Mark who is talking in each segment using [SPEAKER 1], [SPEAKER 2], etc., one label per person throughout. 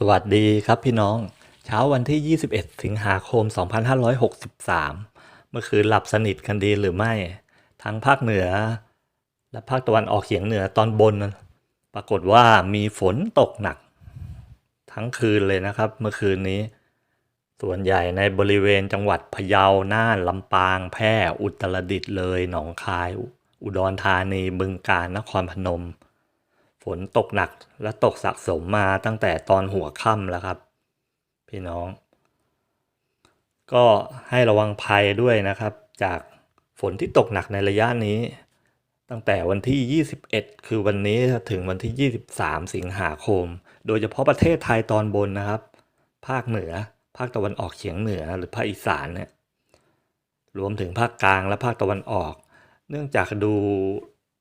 [SPEAKER 1] สวัสดีครับพี่น้อง เช้าวันที่ 21 สิงหาคม 2563 เมื่อคืนหลับสนิทกันดีหรือไม่ ทั้งภาคเหนือ และภาคตะวันออกเฉียงเหนือตอนบน ปรากฏว่ามีฝนตกหนัก ทั้งคืนเลยนะครับ เมื่อคืนนี้ ส่วนใหญ่ในบริเวณจังหวัดพะเยา น่าน ลำปาง แพร่ อุตรดิตถ์เลย หนองคาย อุดรธานี บึงกาฬ นครพนม นตกหนักและตกสะสมมาตั้งแต่ตอนหัวค่ำแล้วครับ พี่น้อง ก็ให้ระวังภัยด้วยนะครับ จากฝนที่ตกหนักในระยะนี้ ตั้งแต่วันที่ 21 คือวันนี้ถึงวันที่ 23 สิงหาคม โดยเฉพาะประเทศไทยตอนบนนะครับ ภาคเหนือ ภาคตะวันออกเฉียงเหนือหรือภาคอีสานเนี่ยรวมถึงภาคกลางและภาคตะวันออก เนื่องจากดู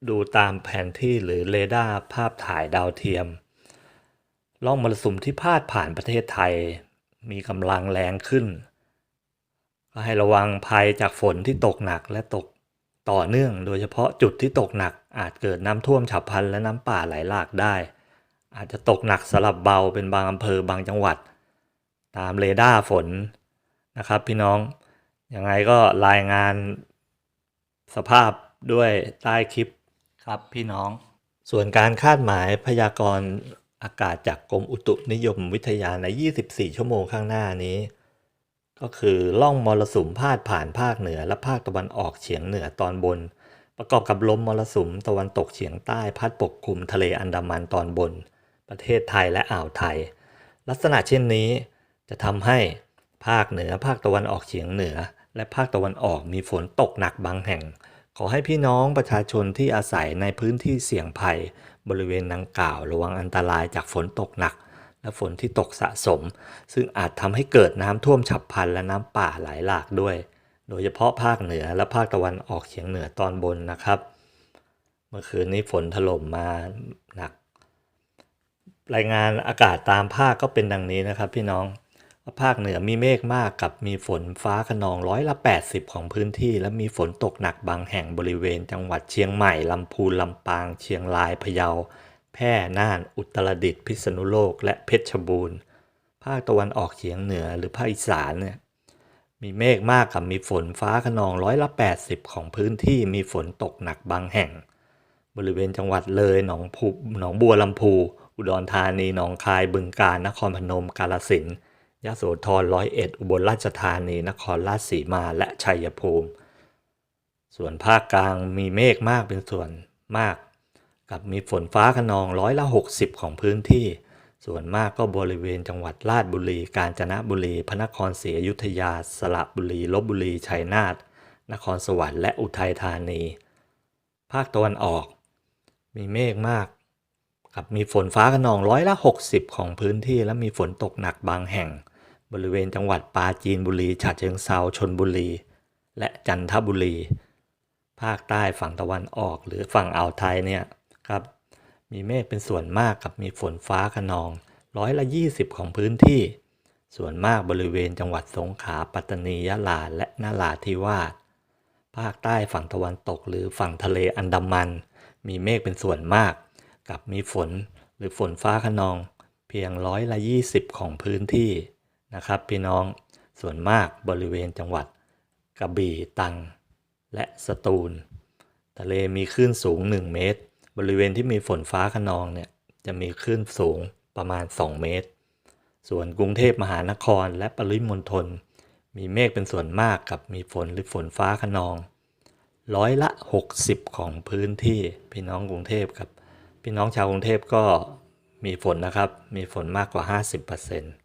[SPEAKER 1] ดูตามแผนที่หรือเรดาร์ภาพถ่ายดาวเทียมร่องมรสุมที่พาดผ่านประเทศไทย มีกำลังแรงขึ้น ก็ให้ระวังภัยจากฝนที่ตกหนักและตกต่อเนื่อง โดยเฉพาะจุดที่ตกหนัก อาจเกิดน้ำท่วมฉับพลันและน้ำป่าไหลหลากได้ อาจจะตกหนักสลับเบาเป็นบางอำเภอบางจังหวัด ตามเรดาร์ฝนนะครับ พี่น้องยังไงก็รายงานสภาพด้วยใต้คลิป ครับพี่น้อง ส่วนการคาดหมายพยากรณ์อากาศจากกรมอุตุนิยมวิทยาใน 24 ชั่วโมงข้างหน้านี้ ก็คือล่องมรสุมพาดผ่านภาคเหนือและภาคตะวันออกเฉียงเหนือตอนบน ประกอบกับลมมรสุมตะวันตกเฉียงใต้พัดปกคลุมทะเลอันดามันตอนบน ประเทศไทยและอ่าวไทย ลักษณะเช่นนี้ จะทำให้ภาคเหนือภาคตะวันออกเฉียงเหนือ และภาคตะวันออกมีฝนตกหนักบางแห่ง ขอให้พี่น้องประชาชนที่อาศัยในพื้นที่เสี่ยงภัย บริเวณดังกล่าวระวังอันตรายจากฝนตกหนัก และฝนที่ตกสะสม ซึ่งอาจทำให้เกิดน้ำท่วมฉับพลันและน้ำป่าไหลหลากด้วย โดยเฉพาะภาคเหนือและภาคตะวันออกเฉียงเหนือตอนบนนะครับ เมื่อคืนนี้ฝนถล่มมาหนัก รายงานอากาศตามภาคก็เป็นดังนี้นะครับพี่น้อง ภาคเหนือมีเมฆมากกับมีฝนฟ้าขนองร้อยละ 80 ของพื้นที่ และมีฝนตกหนักบางแห่งบริเวณจังหวัดเชียงใหม่ ลำพูน ลำปาง เชียงราย พะเยา แพร่ น่าน อุตรดิตถ์ พิษณุโลก และเพชรบูรณ์ ภาคตะวันออกเฉียงเหนือหรือภาคอีสานเนี่ย มีเมฆมากกับมีฝนฟ้าขนองร้อยละ 80 ของพื้นที่ มีฝนตกหนักบางแห่ง บริเวณจังหวัดเลย หนองผูหนองบัวลำพู อุดรธานี หนองคาย บึงกาฬ นครพนม กาฬสินธุ์ ยโสธรร้อยเอ็ดอุบลราชธานี นครราชสีมาและชัยภูมิ ส่วนภาคกลางมีเมฆมากเป็นส่วนมาก กับมีฝนฟ้าขนองร้อยละ 60 ของพื้นที่ ส่วนมากก็บริเวณจังหวัดราชบุรี กาญจนบุรี พระนครศรีอยุธยา สระบุรี ลบบุรี ชัยนาท นครสวรรค์และอุทัยธานี ภาคตะวันออก มีเมฆมาก กับมีฝนฟ้าขนองร้อยละ 60 ของพื้นที่และมีฝนตกหนักบางแห่ง บริเวณจังหวัดปราจีนบุรีฉะเชิงเซาชนบุรี และจันทบุรี ภาคใต้ฝั่งตะวันออกหรือฝั่งอ่าวไทยเนี่ยครับมีเมฆเป็นส่วนมากกับมีฝนฟ้าขนองร้อยละ 20 ของพื้นที่ ส่วนมากบริเวณจังหวัดสงขลาปัตตานียะลาและนาราธิวาสภาคใต้ฝั่งตะวันตกหรือฝั่งทะเลอันดามัน มีเมฆเป็นส่วนมาก กับมีฝนหรือฝนฟ้าขนอง เพียงร้อยละ20 ของพื้นที่นะครับพี่น้องส่วนมากบริเวณจังหวัดกระบี่ตัง และสตูล ทะเลมีคลื่นสูง 1 เมตร บริเวณที่มีฝนฟ้าขนองเนี่ยจะมีคลื่นสูงประมาณ 2 เมตร ส่วนกรุงเทพมหานครและปริมณฑลมีเมฆเป็นส่วนมากกับมีฝนหรือฝนฟ้าขนอง ร้อยละ 60 ของพื้นที่พี่น้องกรุงเทพครับ พี่น้องชาวกรุงเทพก็มีฝนนะครับ มีฝนมากกว่า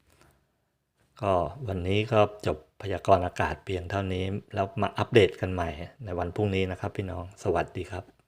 [SPEAKER 1] 50%ก็วันนี้ก็จบพยากรณ์อากาศเพียงเท่านี้ แล้วมาอัปเดตกันใหม่ในวันพรุ่งนี้นะครับพี่น้อง สวัสดีครับ